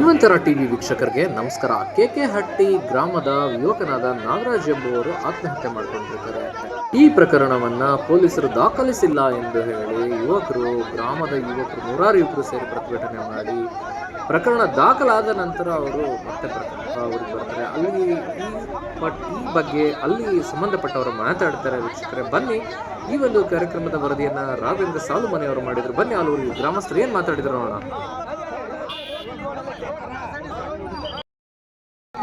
ಮನ್ವಂತರ TV ವೀಕ್ಷಕರಿಗೆ ನಮಸ್ಕಾರ. K K ಹಟ್ಟಿ ಗ್ರಾಮದ ಯುವಕನಾದ ನಾಗರಾಜ್ ಎಂಬುವರು ಆತ್ಮಹತ್ಯೆ ಮಾಡಿಕೊಂಡಿರ್ತಾರೆ ಈ ಪ್ರಕರಣವನ್ನ ಪೊಲೀಸರು ದಾಖಲಿಸಿಲ್ಲ ಎಂದು ಹೇಳಿ ಯುವಕರು ಗ್ರಾಮದ ಯುವಕರು ನೂರಾರು ಯುವಕರು ಸೇರಿ ಪ್ರತಿಭಟನೆ ಮಾಡಿ ಪ್ರಕರಣ ದಾಖಲಾದ ನಂತರ ಅವರು ಮತ್ತೆ ಅವ್ರಿಗೆ ಬರ್ತಾರೆ. ಅಲ್ಲಿ ಈ ಈ ಬಗ್ಗೆ ಅಲ್ಲಿ ಸಂಬಂಧಪಟ್ಟವರು ಮಾತಾಡ್ತಾರೆ ವೀಕ್ಷಕರೇ. ಬನ್ನಿ, ಈ ಒಂದು ಕಾರ್ಯಕ್ರಮದ ವರದಿಯನ್ನ ರಾಘವೇಂದ್ರ ಸಾಲುಮನಿ ಅವರು ಮಾಡಿದ್ರು. ಬನ್ನಿ, ಅಲ್ಲಿ ಗ್ರಾಮಸ್ಥರು ಏನು ಮಾತಾಡಿದ್ರು ನೋಡೋಣ.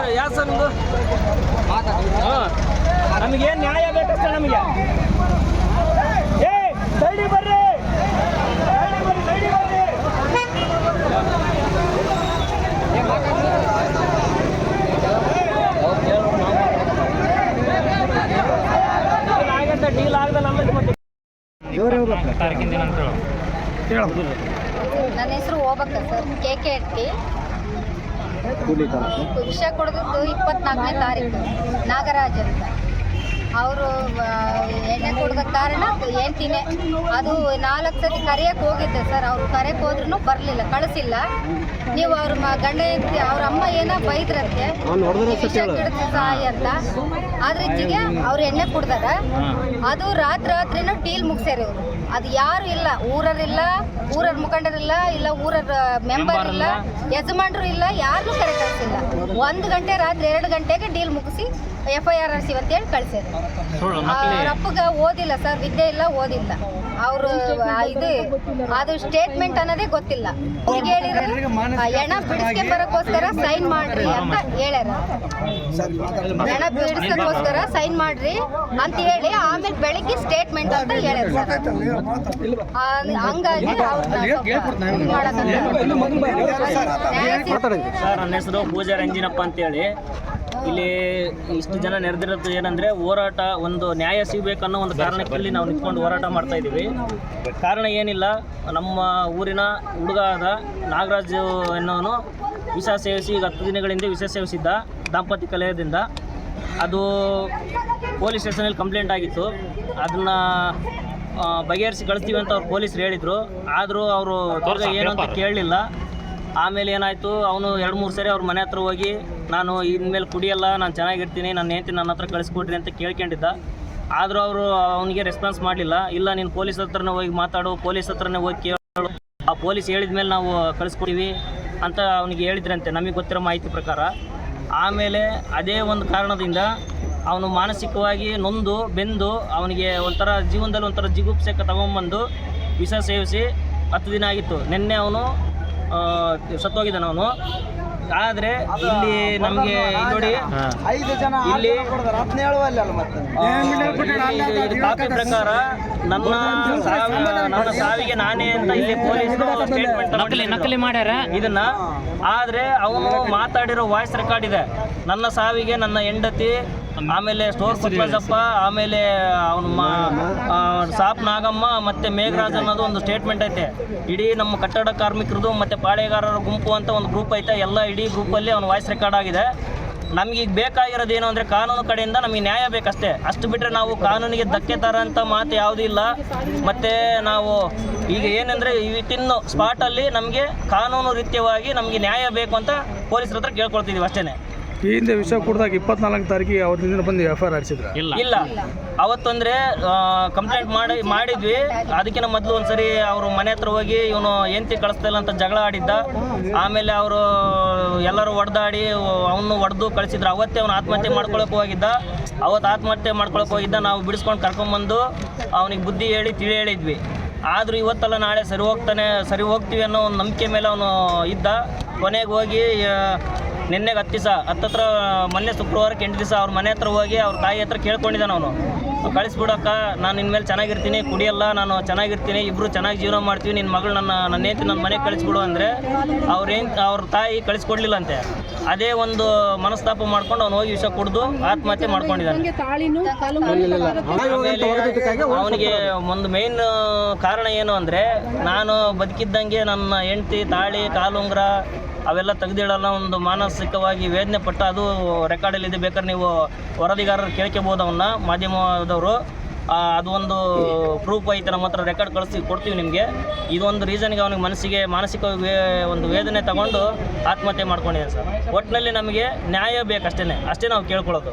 ಸರ್ ಯಾರು ಸರ್ ನಿಮ್ದು? ನಮಗೆ ಏನು ನ್ಯಾಯ ಬೇಕಷ್ಟೇ ನಮಗೆ? ಏ ಸೈಡಿ ಬರ್ರಿ. ಸೈಡಿ ಬರ್ರಿ ಸೈಡಿ ಬರ್ರಿ. ಡೀಲ್ ಆಗದ ನಮ್ಮದು ಮತ್ತೆ ನನ್ನ ಹೆಸರು ಹೋಗ್ಬೇಕ ಸರ್. ಕೆ ಕೆ ಎಟ್ಟಿ ವಿಷಯ ಕೊಡೋದು ಇಪ್ಪತ್ನಾಲ್ಕನೇ ತಾರೀಕು ನಾಗರಾಜ್ ಅಂತ ಅವರು ಎಣ್ಣೆ ಕುಡ್ದ ಕಾರಣ ಹೆಂಡ್ತಿನೇ ಅದು ನಾಲ್ಕು ಸತಿ ಕರೆಯಕ್ಕೆ ಹೋಗಿದ್ದೆ ಸರ್. ಅವ್ರು ಕರೆಯಕ್ಕೆ ಹೋದ್ರೂ ಬರಲಿಲ್ಲ ಕಳಿಸಿಲ್ಲ. ನೀವು ಅವ್ರ ಮ ಗಂಡ ಹೆಂಡ್ತಿ ಅವ್ರ ಅಮ್ಮ ಏನೋ ಬೈದ್ರಂತೆ. ವಿಷ ಸಾಯಿ ಅಂತ. ಅದ್ರ ಹೆಚ್ಚಿಗೆ ಅವ್ರು ಎಣ್ಣೆ ಕುಡ್ದಾರ. ಅದು ರಾತ್ರಿ ರಾತ್ರಿನೂ ಟೀಲ್ ಮುಗಿಸ್ಯಾರ ಇವರು. ಅದು ಯಾರು ಇಲ್ಲ. ಊರರಿಲ್ಲ ಊರರ ಮುಖಂಡರಿಲ್ಲ ಇಲ್ಲ ಊರರ ಮೆಂಬರ್ ಇಲ್ಲ ಯಜಮಾನ್ರು ಇಲ್ಲ ಯಾರನ್ನೂ ಕರೆ ಕಳಿಸಿಲ್ಲ. ಒಂದು ಗಂಟೆ ರಾತ್ರಿ ಎರಡು ಗಂಟೆಗೆ ಡೀಲ್ ಮುಗಿಸಿ ಎಫ್ ಐ ಆರ್ ಆರ್ಸಿ ಅಂತೇಳಿ ಕಳಿಸಿದ್ರು. ಅಪ್ಪಗ ಓದಿಲ್ಲ ಸರ್ ವಿದ್ಯೆ ಇಲ್ಲ ಓದಿಲ್ಲ. ಅವರು ಇದು ಅದು ಸ್ಟೇಟ್ಮೆಂಟ್ ಅನ್ನೋದೇ ಗೊತ್ತಿಲ್ಲ. ಅವ್ರಿಗೆ ಹೇಳಿದ್ರೆ ಆ, ಹೆಣ ಬಿಡಿಸ್ಕೆ ಬರೋಕ್ಕೋಸ್ಕರ ಸೈನ್ ಮಾಡ್ರಿ ಅಂತ ಹೇಳ್ಯಾರ. ಹೆಣ ಬಿಡಿಸ್ಕೋಸ್ಕರ ಸೈನ್ ಮಾಡ್ರಿ ಅಂತ ಹೇಳಿ ಆಮೇಲೆ ಬೆಳಿಗ್ಗೆ ಸ್ಟೇಟ್ಮೆಂಟ್ ಅಂತ ಹೇಳ್ಯಾರ ಸರ್. ಹಂಗಾಗಿ ಸರ್ ನನ್ನ ಹೆಸರು ಪೂಜಾ ರಂಜಿನಪ್ಪ ಅಂತೇಳಿ. ಇಲ್ಲಿ ಇಷ್ಟು ಜನ ನೆರೆದಿರೋದು ಏನಂದ್ರೆ ಹೋರಾಟ ಒಂದು ನ್ಯಾಯ ಸಿಗಬೇಕನ್ನೋ ಒಂದು ಕಾರಣಕ್ಕಲ್ಲಿ ನಾವು ನಿಂತ್ಕೊಂಡು ಹೋರಾಟ ಮಾಡ್ತಾ ಇದ್ದೀವಿ. ಕಾರಣ ಏನಿಲ್ಲ ನಮ್ಮ ಊರಿನ ಹುಡುಗ ಆದ ನಾಗರಾಜ್ ಎನ್ನುವನು ವಿಷ ಸೇವಿಸಿ ಈಗ ಹತ್ತು ದಿನಗಳಿಂದ ವಿಷ ಸೇವಿಸಿದ್ದ ದಾಂಪತ್ಯ ಕಲಯದಿಂದ ಅದು ಪೊಲೀಸ್ ಸ್ಟೇಷನಲ್ಲಿ ಕಂಪ್ಲೇಂಟ್ ಆಗಿತ್ತು. ಅದನ್ನು ಬಗೆಹರಿಸಿ ಕಳಿಸ್ತೀವಿ ಅಂತ ಅವ್ರು ಪೊಲೀಸರು ಹೇಳಿದರು. ಆದರೂ ಅವರು ದೊಡ್ಡ ಏನು ಅಂತ ಕೇಳಲಿಲ್ಲ. ಆಮೇಲೆ ಏನಾಯಿತು ಅವನು ಎರಡು ಮೂರು ಸರಿ ಅವ್ರ ಮನೆ ಹತ್ರ ಹೋಗಿ ನಾನು ಇನ್ಮೇಲೆ ಕುಡಿಯಲ್ಲ ನಾನು ಚೆನ್ನಾಗಿರ್ತೀನಿ ನನ್ನ ಹೆಂಡತಿ ನನ್ನ ಹತ್ರ ಕಳಿಸ್ಕೊಡ್ರಿ ಅಂತ ಕೇಳ್ಕೊಂಡಿದ್ದ. ಆದರೂ ಅವರು ಅವನಿಗೆ ರೆಸ್ಪಾನ್ಸ್ ಮಾಡಲಿಲ್ಲ. ಇಲ್ಲ ನೀನು ಪೊಲೀಸ್ ಹತ್ರನೇ ಹೋಗಿ ಮಾತಾಡು ಪೊಲೀಸ್ ಹತ್ರನೇ ಹೋಗಿ ಕೇಳು. ಆ ಪೊಲೀಸ್ ಹೇಳಿದ ಮೇಲೆ ನಾವು ಕಳಿಸ್ಕೊಡ್ತೀವಿ ಅಂತ ಅವನಿಗೆ ಹೇಳಿದ್ರಂತೆ. ನಮಗೆ ಗೊತ್ತಿರೋ ಮಾಹಿತಿ ಪ್ರಕಾರ. ಆಮೇಲೆ ಅದೇ ಒಂದು ಕಾರಣದಿಂದ ಅವನು ಮಾನಸಿಕವಾಗಿ ನೊಂದು ಬೆಂದು ಅವನಿಗೆ ಒಂಥರ ಜೀವನದಲ್ಲಿ ಒಂಥರ ಜಿಗುಪ್ಸೆಕ್ಕೆ ತಗೊಂಬಂದು ವಿಷ ಸೇವಿಸಿ ಹತ್ತು ದಿನ ಆಗಿತ್ತು. ನಿನ್ನೆ ಅವನು ಸತ್ತೋಗಿದ್ದಾನೆ ಅವನು. ಆದರೆ ಇಲ್ಲಿ ನಮಗೆ ನೋಡಿ ಐದು ಜನ ಇಲ್ಲಿ ಕಾಪಿ ಪ್ರಕಾರ ನನ್ನ ನನ್ನ ಸಾವಿಗೆ ನಾನೇ ಅಂತ ಇಲ್ಲಿ ಪೊಲೀಸ್ ಸ್ಟೇಟ್ಮೆಂಟ್ ನಕಲಿ ನಕಲಿ ಮಾಡ್ಯಾರ? ಇದನ್ನ ಆದ್ರೆ ಅವನು ಮಾತಾಡಿರೋ ವಾಯ್ಸ್ ರೆಕಾರ್ಡ್ ಇದೆ. ನನ್ನ ಸಾವಿಗೆ ನನ್ನ ಹೆಂಡತಿ ಆಮೇಲೆ ಸ್ಟೋರ್ ಪುಟ್ಟರಾಜಪ್ಪ ಆಮೇಲೆ ಅವನು ಸಾಪ್ ನಾಗಮ್ಮ ಮತ್ತೆ ಮೇಘರಾಜ್ ಅನ್ನೋದು ಒಂದು ಸ್ಟೇಟ್ಮೆಂಟ್ ಐತೆ. ಇಡೀ ನಮ್ಮ ಕಟ್ಟಡ ಕಾರ್ಮಿಕರದು ಮತ್ತೆ ಪಾಳೆಗಾರರ ಗುಂಪು ಅಂತ ಒಂದು ಗ್ರೂಪ್ ಐತೆ. ಎಲ್ಲ ಇಡೀ ಗ್ರೂಪಲ್ಲಿ ಅವ್ನ ವಾಯ್ಸ್ ರೆಕಾರ್ಡ್ ಆಗಿದೆ. ನಮ್ಗೆ ಈಗ ಬೇಕಾಗಿರೋದು ಏನು ಅಂದರೆ ಕಾನೂನು ಕಡೆಯಿಂದ ನಮಗೆ ನ್ಯಾಯ ಬೇಕಷ್ಟೇ. ಅಷ್ಟು ಬಿಟ್ಟರೆ ನಾವು ಕಾನೂನಿಗೆ ಧಕ್ಕೆ ತರೋಂಥ ಮಾತು ಯಾವುದೂ ಇಲ್ಲ. ಮತ್ತು ನಾವು ಈಗ ಏನಂದರೆ ವಿತಿನ್ ಸ್ಪಾಟಲ್ಲಿ ನಮಗೆ ಕಾನೂನು ರೀತ್ಯವಾಗಿ ನಮಗೆ ನ್ಯಾಯ ಬೇಕು ಅಂತ ಪೊಲೀಸರ ಹತ್ರ ಕೇಳ್ಕೊಳ್ತಿದ್ದೀವಿ ಅಷ್ಟೇ ಈ ಹಿಂದೆ ವಿಷಯ ಕುಡ್ದಾಗ ಇಪ್ಪತ್ನಾಲ್ಕು ತಾರೀಕಿಗೆ ಅವತ್ತಿನ ಬಂದು ಎಫ್ ಐ ಆರ್ ಹಾಕ್ಸಿದ್ರ ಇಲ್ಲ. ಅವತ್ತಂದ್ರೆ ಕಂಪ್ಲೇಂಟ್ ಮಾಡಿ ಮಾಡಿದ್ವಿ. ಅದಕ್ಕಿಂತ ಮೊದಲು ಒಂದ್ಸರಿ ಅವರು ಮನೆ ಹತ್ರ ಹೋಗಿ ಇವನು ಎಂತಿ ಕಳಿಸ್ತಾ ಇಲ್ಲ ಅಂತ ಜಗಳ ಆಡಿದ್ದ. ಆಮೇಲೆ ಅವರು ಎಲ್ಲರೂ ಹೊಡೆದಾಡಿ ಅವನು ಹೊಡೆದು ಕಳಿಸಿದ್ರು. ಅವತ್ತೇ ಅವನು ಆತ್ಮಹತ್ಯೆ ಮಾಡ್ಕೊಳಕ್ಕೆ ಹೋಗಿದ್ದ. ಅವತ್ತು ಆತ್ಮಹತ್ಯೆ ಮಾಡ್ಕೊಳಕ್ಕೆ ಹೋಗಿದ್ದ. ನಾವು ಬಿಡಿಸ್ಕೊಂಡು ಕರ್ಕೊಂಬಂದು ಅವನಿಗೆ ಬುದ್ಧಿ ಹೇಳಿ ತಿಳಿ ಹೇಳಿದ್ವಿ. ಆದರೂ ಇವತ್ತಲ್ಲ ನಾಳೆ ಸರಿ ಹೋಗ್ತಾನೆ ಸರಿ ಹೋಗ್ತೀವಿ ಅನ್ನೋ ಒಂದು ನಂಬಿಕೆ ಮೇಲೆ ಅವನು ಇದ್ದ. ಕೊನೆಗೆ ಹೋಗಿ ನಿನ್ನೆಗೆ ಹತ್ತು ದಿವಸ ಹತ್ತತ್ರ ಮೊನ್ನೆ ಶುಕ್ರವಾರಕ್ಕೆ ಎಂಟು ದಿವಸ ಅವ್ರ ಮನೆ ಹತ್ರ ಹೋಗಿ ಅವ್ರ ತಾಯಿ ಹತ್ರ ಕೇಳ್ಕೊಂಡಿದ್ದಾನೆ ಅವನು. ಕಳಿಸ್ಬಿಡಕ್ಕ ನಾನು ಇನ್ಮೇಲೆ ಚೆನ್ನಾಗಿರ್ತೀನಿ ಕುಡಿಯಲ್ಲ ನಾನು ಚೆನ್ನಾಗಿರ್ತೀನಿ ಇಬ್ಬರು ಚೆನ್ನಾಗಿ ಜೀವನ ಮಾಡ್ತೀವಿ ನಿನ್ನ ಮಗಳು ನನ್ನ ನನ್ನ ಹೆಂಡತಿ ನನ್ನ ಮನೆಗೆ ಕಳಿಸ್ಬಿಡು ಅಂದರೆ ಅವ್ರೇನು ಅವ್ರ ತಾಯಿ ಕಳಿಸ್ಕೊಡ್ಲಿಲ್ಲಂತೆ. ಅದೇ ಒಂದು ಮನಸ್ತಾಪ ಮಾಡ್ಕೊಂಡು ಅವ್ನು ಹೋಗಿ ವಿಷ ಕುಡಿದು ಆತ್ಮಹತ್ಯೆ ಮಾಡ್ಕೊಂಡಿದ್ದಾನೆ. ಅವನಿಗೆ ಒಂದು ಮೇನ್ ಕಾರಣ ಏನು ಅಂದರೆ ನಾನು ಬದುಕಿದ್ದಂಗೆ ನನ್ನ ಹೆಂಡತಿ ತಾಳಿ ಕಾಲುಂಗ್ರ ಅವೆಲ್ಲ ತೆಗೆದಿಡಲ್ಲ ಒಂದು ಮಾನಸಿಕವಾಗಿ ವೇದನೆ ಪಟ್ಟ ಅದು ರೆಕಾರ್ಡಲ್ಲಿದೆ ಬೇಕಾದ್ರೆ ನೀವು ವರದಿಗಾರರು ಕೇಳ್ಕೊಬೋದು ಅವನ್ನ, ಮಾಧ್ಯಮದವರು. ಅದು ಒಂದು ಪ್ರೂಫ್ ಐತೆ, ನಮ್ಮ ಹತ್ರ ರೆಕಾರ್ಡ್ ಕಳಿಸಿ ಕೊಡ್ತೀವಿ ನಿಮಗೆ. ಇದೊಂದು ರೀಸನ್ಗೆ ಅವನಿಗೆ ಮನಸ್ಸಿಗೆ ಮಾನಸಿಕ ಒಂದು ವೇದನೆ ತಗೊಂಡು ಆತ್ಮಹತ್ಯೆ ಮಾಡ್ಕೊಂಡಿದ್ದಾನೆ ಸರ್. ಒಟ್ಟಿನಲ್ಲಿ ನಮಗೆ ನ್ಯಾಯ ಬೇಕಷ್ಟೇ ಅಷ್ಟೇ ನಾವು ಕೇಳ್ಕೊಳ್ಳೋದು.